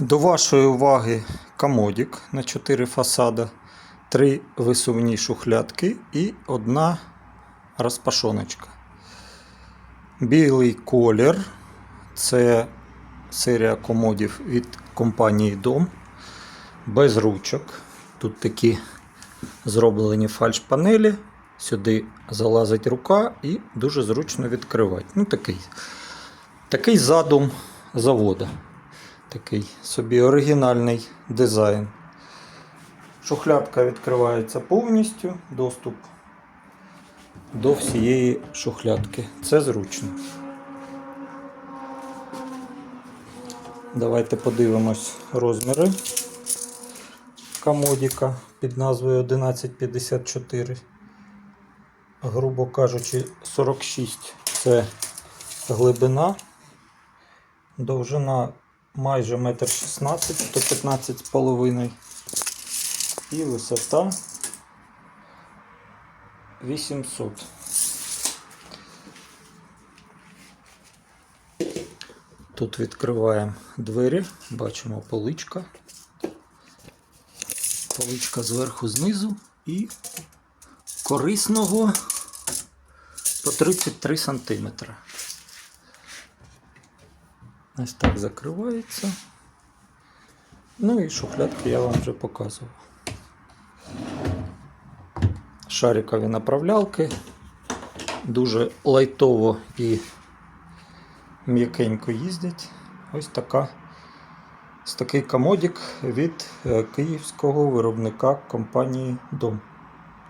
До вашої уваги комодік на 4 фасада, три висувні шухлядки і одна розпашоночка. Білий колір це серія комодів від компанії Дом. Без ручок. Тут такі зроблені фальш-панелі. Сюди залазить рука і дуже зручно відкривати. Ну, такий, такий задум завода. Такий собі оригінальний дизайн. Шухлядка відкривається повністю, доступ до всієї шухлядки. Це зручно. Давайте подивимось розміри комодіка під назвою 1154. Грубо кажучи, 46 це глибина, довжина майже 1,16 м, 115,5 і висота 800. Тут відкриваємо двері, бачимо поличка. Поличка зверху знизу і корисного по 33 см. Ось так закривається. Ну і шухлядки я вам вже показував. Шарикові направлялки. Дуже лайтово і м'якенько їздять. Ось така. Ось такий комодік від е, київського виробника компанії Дом.